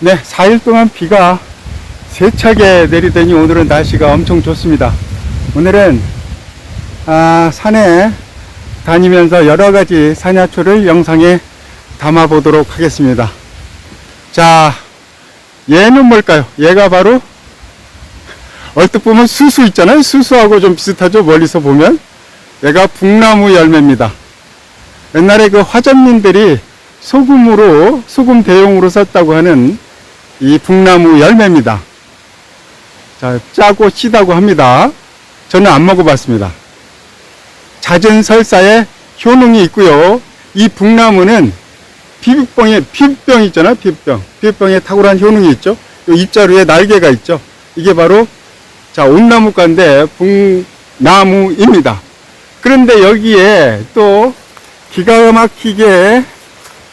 네, 4일 동안 비가 세차게 내리더니 오늘은 날씨가 엄청 좋습니다. 오늘은 아, 산에 다니면서 여러 가지 산야초를 영상에 담아 보도록 하겠습니다. 자, 얘는 뭘까요? 얘가 바로 얼뜻 보면 수수 있잖아요. 수수하고 좀 비슷하죠. 멀리서 보면 얘가 북나무 열매입니다. 옛날에 그 화전민들이 소금으로 소금 대용으로 썼다고 하는 이 북나무 열매입니다. 자, 짜고 시다고 합니다. 저는 안 먹어봤습니다. 잦은 설사에 효능이 있고요. 이 북나무는 피부병에 피부병 있잖아요. 피부병. 피부병에 탁월한 효능이 있죠. 이 입자루에 날개가 있죠. 이게 바로 자 온나무가인데 북나무입니다. 그런데 여기에 또 기가 막히게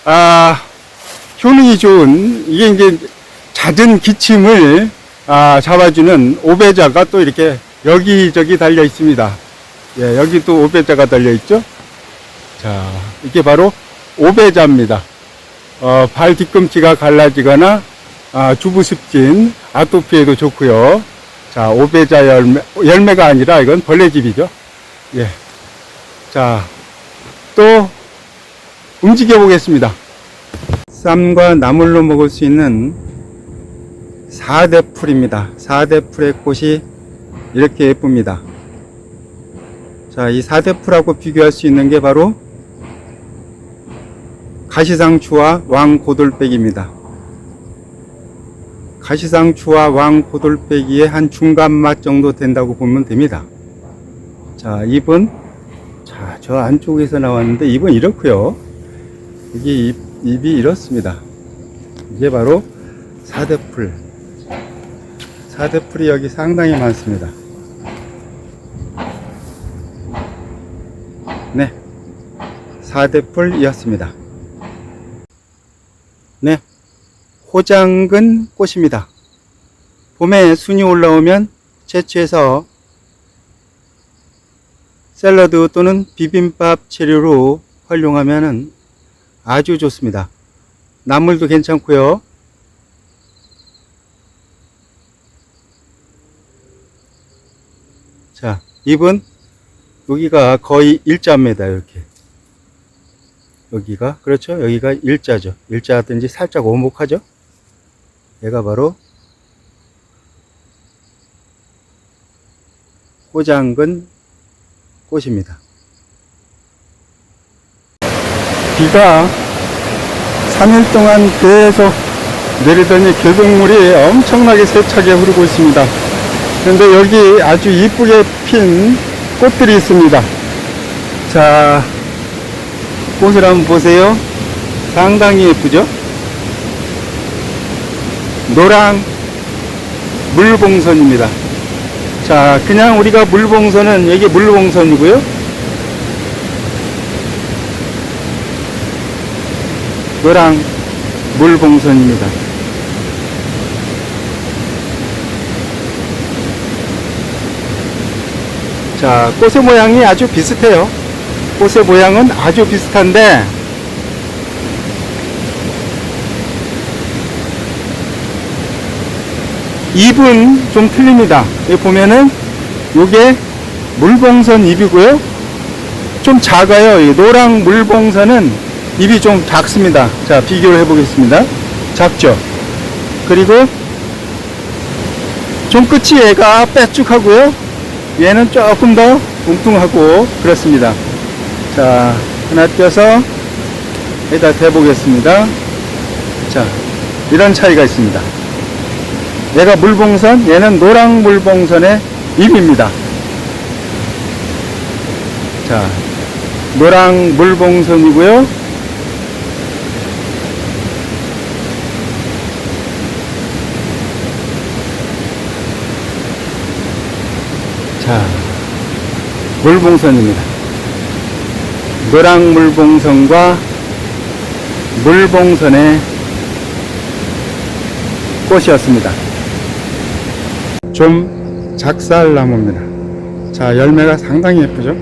아 효능이 좋은 이게 이제 잦은 기침을 아, 잡아주는 오배자가 또 이렇게 여기저기 달려 있습니다. 예, 여기 또 오배자가 달려 있죠. 자, 이게 바로 오배자입니다. 어, 발 뒤꿈치가 갈라지거나 아, 주부습진, 아토피에도 좋고요. 자, 오배자 열매, 열매가 아니라 이건 벌레집이죠. 예. 자, 또 움직여 보겠습니다. 쌈과 나물로 먹을 수 있는 사대풀입니다. 사대풀의 꽃이 이렇게 예쁩니다. 자, 이 사대풀하고 비교할 수 있는 게 바로 가시상추와 왕고돌빼기입니다. 가시상추와 왕고돌빼기의 한 중간 맛 정도 된다고 보면 됩니다. 자, 잎은 자, 저 안쪽에서 나왔는데 잎은 이렇고요. 여기 잎, 잎이 이렇습니다. 이게 바로 사대풀. 사대풀이 여기 상당히 많습니다. 네. 사대풀이었습니다. 네. 호장근 꽃입니다. 봄에 순이 올라오면 채취해서 샐러드 또는 비빔밥 재료로 활용하면 아주 좋습니다. 나물도 괜찮고요. 자, 잎은 여기가 거의 일자입니다. 이렇게. 여기가 그렇죠. 여기가 일자죠. 일자든지 살짝 오목하죠. 얘가 바로 호장근 꽃입니다. 비가 3일 동안 계속 내리더니 계곡물이 엄청나게 세차게 흐르고 있습니다. 그런데 여기 아주 이쁘게 핀 꽃들이 있습니다. 자, 꽃을 한번 보세요. 상당히 예쁘죠? 노랑 물봉선입니다. 자, 그냥 우리가 물봉선은 여기 물봉선이고요. 노랑 물봉선입니다. 자, 꽃의 모양이 아주 비슷해요. 꽃의 모양은 아주 비슷한데, 잎은 좀 틀립니다. 여기 보면은, 요게 물봉선 잎이고요. 좀 작아요. 이 노랑 물봉선은 잎이 좀 작습니다. 자, 비교를 해보겠습니다. 작죠? 그리고, 좀 끝이 얘가 빼쭉하고요. 얘는 조금 더 뭉뚱하고 그렇습니다. 자, 하나 떼서 여기다 대보겠습니다. 자, 이런 차이가 있습니다. 얘가 물봉선, 얘는 노랑 물봉선의 잎입니다. 자, 노랑 물봉선이고요. 자, 물봉선입니다. 노랑 물봉선과 물봉선의 꽃이었습니다. 좀 작살 나무입니다. 자, 열매가 상당히 예쁘죠?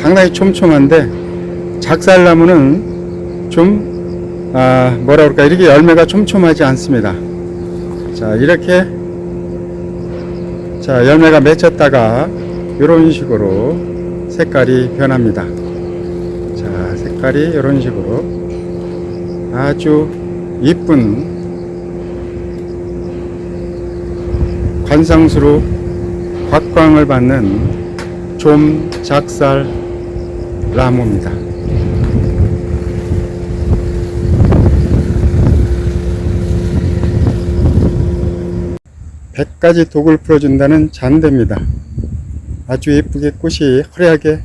상당히 촘촘한데 작살 나무는 좀 아, 뭐라 그럴까, 이렇게 열매가 촘촘하지 않습니다. 자, 이렇게, 자, 열매가 맺혔다가, 이런 식으로 색깔이 변합니다. 자, 색깔이 이런 식으로 아주 이쁜 관상수로 각광을 받는 좀 작살 나무입니다. 백가지 독을 풀어준다는 잔대입니다. 아주 예쁘게 꽃이 화려하게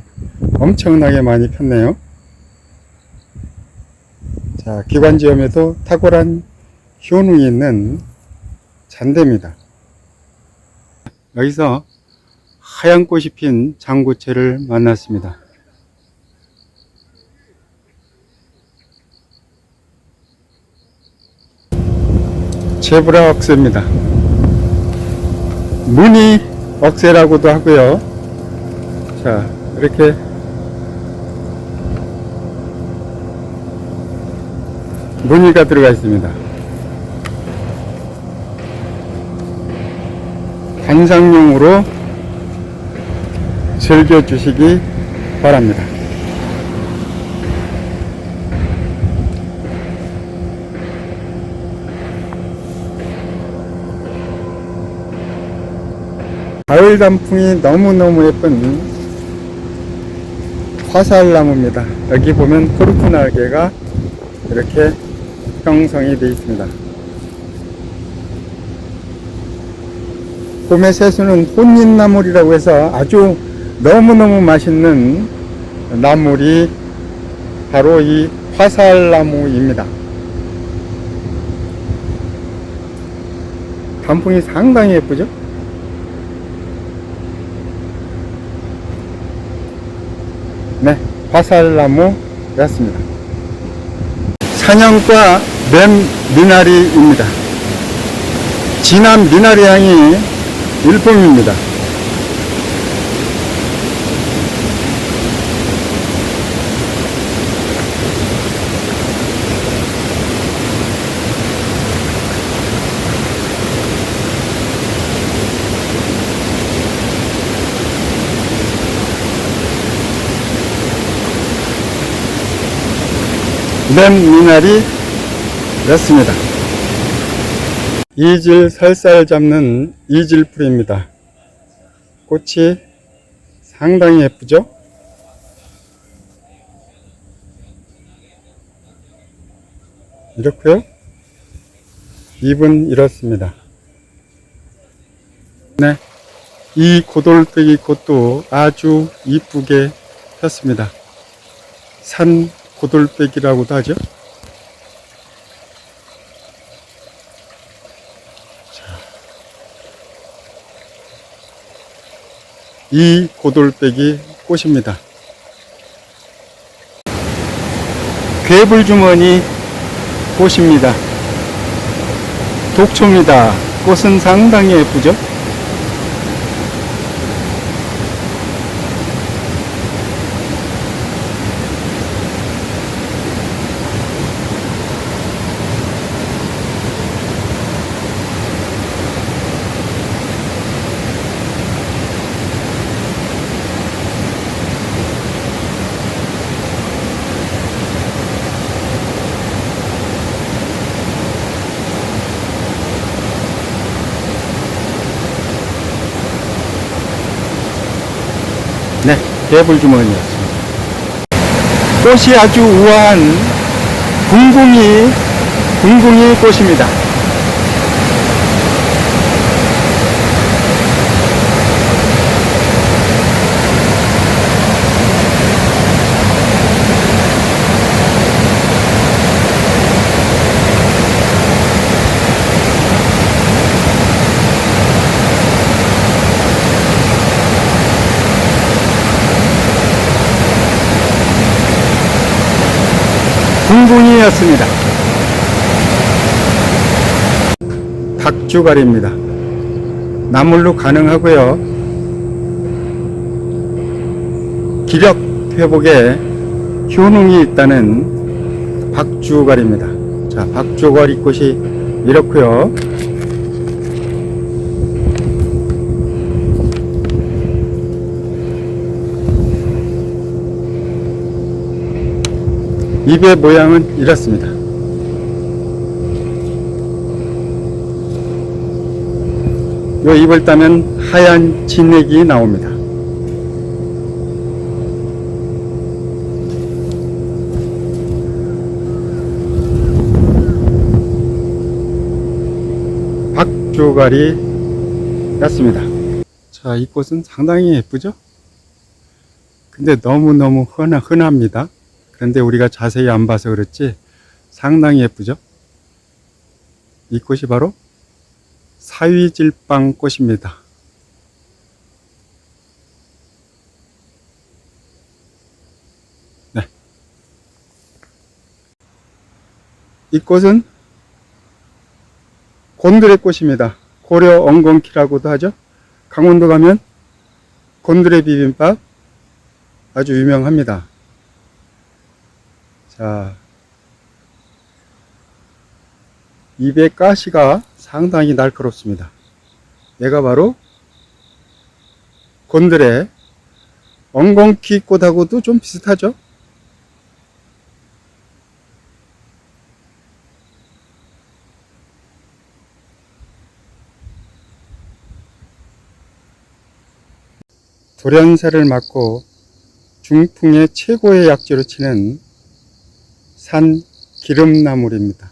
엄청나게 많이 폈네요. 자, 기관지염에도 탁월한 효능이 있는 잔대입니다. 여기서 하얀 꽃이 핀 장구채를 만났습니다. 제브라 억새입니다. 무늬 억새라고도 하고요. 자, 이렇게 무늬가 들어가 있습니다. 관상용으로 즐겨주시기 바랍니다. 가을 단풍이 너무너무 예쁜 화살나무입니다. 여기 보면 코르프 날개가 이렇게 형성이 되어 있습니다. 봄의 새수는 혼인나물이라고 해서 아주 너무너무 맛있는 나물이 바로 이 화살나무입니다. 단풍이 상당히 예쁘죠? 네, 화살나무였습니다. 사냥과 뱀 미나리입니다. 진한 미나리 향이 일품입니다. 뱀 미나리였습니다. 이질 살살 잡는 이질풀입니다. 꽃이 상당히 예쁘죠? 이렇고요. 잎은 이렇습니다. 네. 이 고돌빼기 꽃도 아주 이쁘게 폈습니다. 산 고돌빼기라고도 하죠. 이 고돌빼기 꽃입니다. 괴불주머니 꽃입니다. 독초입니다. 꽃은 상당히 예쁘죠? 네, 개불주머니였습니다. 꽃이 아주 우아한 붕붕이, 붕붕이 꽃입니다. 붕붕이였습니다. 닭주갈입니다. 나물로 가능하고요. 기력 회복에 효능이 있다는 박주갈입니다. 자, 박조거리 꽃이 이렇고요. 잎의 모양은 이렇습니다. 요 잎을 따면 하얀 진액이 나옵니다. 박조가리 였습니다. 자, 이 꽃은 상당히 예쁘죠? 근데 너무너무 흔하, 흔합니다. 그런데 우리가 자세히 안 봐서 그렇지 상당히 예쁘죠? 이 꽃이 바로 사위질빵 꽃입니다. 네. 이 꽃은 곤드레 꽃입니다. 고려 엉겅키라고도 하죠. 강원도 가면 곤드레 비빔밥 아주 유명합니다. 자, 입의 가시가 상당히 날카롭습니다. 얘가 바로 곤드레 엉겅퀴 꽃하고도 좀 비슷하죠? 돌연사를 맞고 중풍의 최고의 약재로 치는 산 기름나물입니다.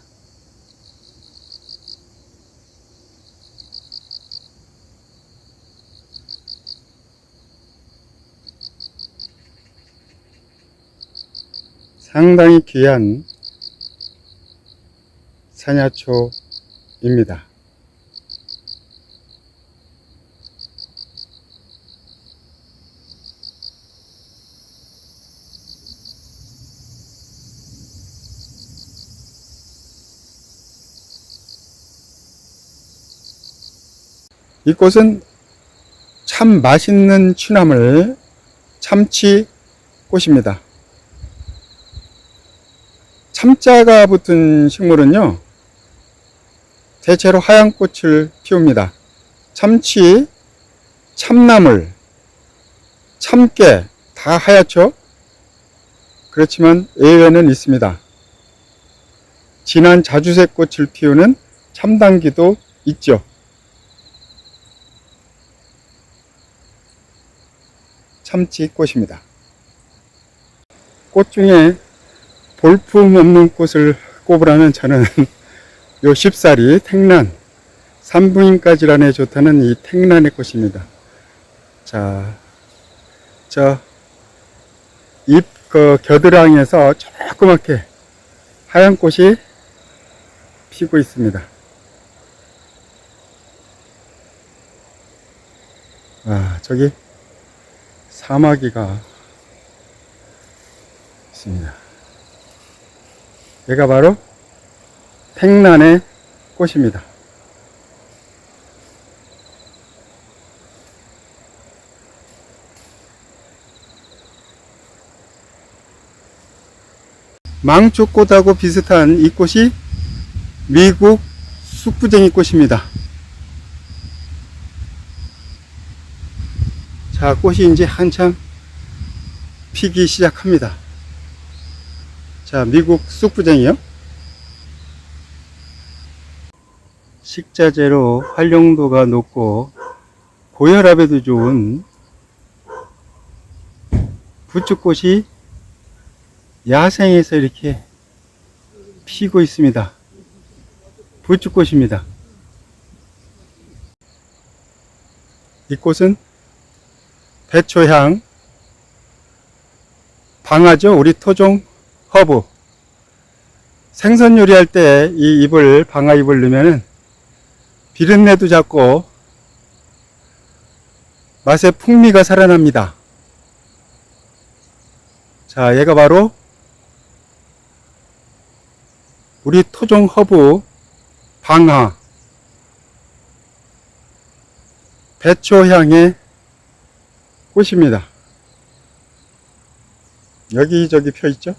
상당히 귀한 산야초입니다. 이 꽃은 참 맛있는 취나물 참치 꽃입니다. 참자가 붙은 식물은요, 대체로 하얀 꽃을 피웁니다. 참치, 참나물, 참깨 다 하얗죠? 그렇지만 예외는 있습니다. 진한 자주색 꽃을 피우는 참당기도 있죠. 참치 꽃입니다. 꽃 중에 볼품 없는 꽃을 꼽으라면 저는 요 쉽사리 택란 산부인과 질환에 좋다는 이 택란의 꽃입니다. 자, 저 잎 그 겨드랑이에서 조그맣게 하얀 꽃이 피고 있습니다. 아, 저기 사마귀가 있습니다. 얘가 바로 택란의 꽃입니다. 망초꽃하고 비슷한 이 꽃이 미국 쑥부쟁이 꽃입니다. 자, 꽃이 이제 한참 피기 시작합니다. 자, 미국 쑥부쟁이요. 식자재로 활용도가 높고 고혈압에도 좋은 부추꽃이 야생에서 이렇게 피고 있습니다. 부추꽃입니다. 이 꽃은 배초향 방아죠. 우리 토종 허브. 생선 요리할 때 이 잎을, 방아 잎을 넣으면은 비린내도 잡고 맛의 풍미가 살아납니다. 자, 얘가 바로 우리 토종 허브 방아 배초향의 꽃입니다. 여기저기 펴 있죠?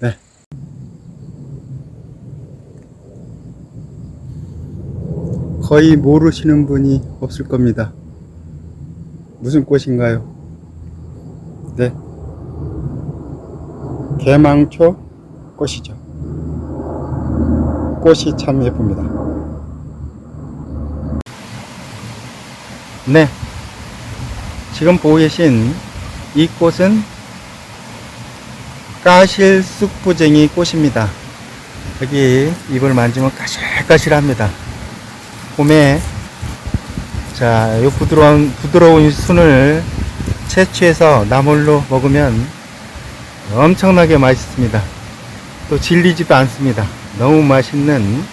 네. 거의 모르시는 분이 없을 겁니다. 무슨 꽃인가요? 네. 개망초 꽃이죠. 꽃이 참 예쁩니다. 네. 지금 보고 계신 이 꽃은 까실 쑥부쟁이 꽃입니다. 여기 잎을 만지면 까실까실합니다. 봄에 자, 이 부드러운 부드러운 순을 채취해서 나물로 먹으면 엄청나게 맛있습니다. 또 질리지도 않습니다. 너무 맛있는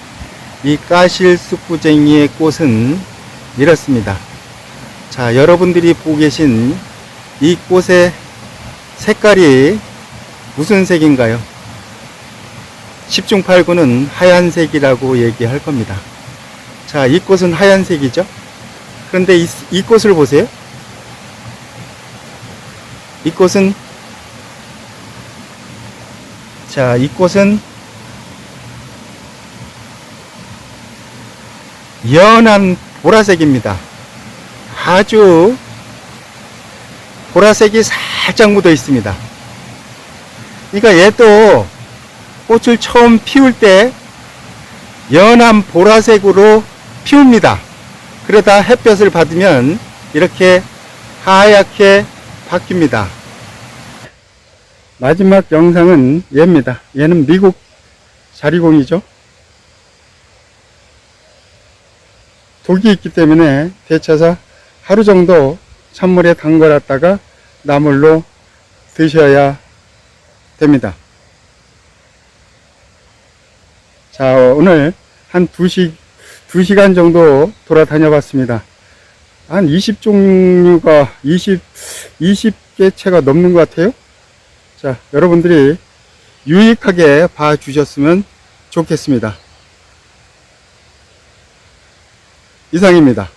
이 까실 쑥부쟁이의 꽃은 이렇습니다. 자, 여러분들이 보고 계신 이 꽃의 색깔이 무슨 색인가요? 10중 8구는 하얀색이라고 얘기할 겁니다. 자, 이 꽃은 하얀색이죠? 그런데 이, 이 꽃을 보세요. 이 꽃은 자, 이 꽃은 연한 보라색입니다. 아주 보라색이 살짝 묻어 있습니다. 그러니까 얘도 꽃을 처음 피울 때 연한 보라색으로 피웁니다. 그러다 햇볕을 받으면 이렇게 하얗게 바뀝니다. 마지막 영상은 얘입니다. 얘는 미국 자리공이죠. 독이 있기 때문에 데쳐서 하루 정도 찬물에 담궈놨다가 나물로 드셔야 됩니다. 자, 오늘 한 2시, 2시간 정도 돌아다녀 봤습니다. 한 20종류가 20, 20개 채가 넘는 것 같아요. 자, 여러분들이 유익하게 봐주셨으면 좋겠습니다. 이상입니다.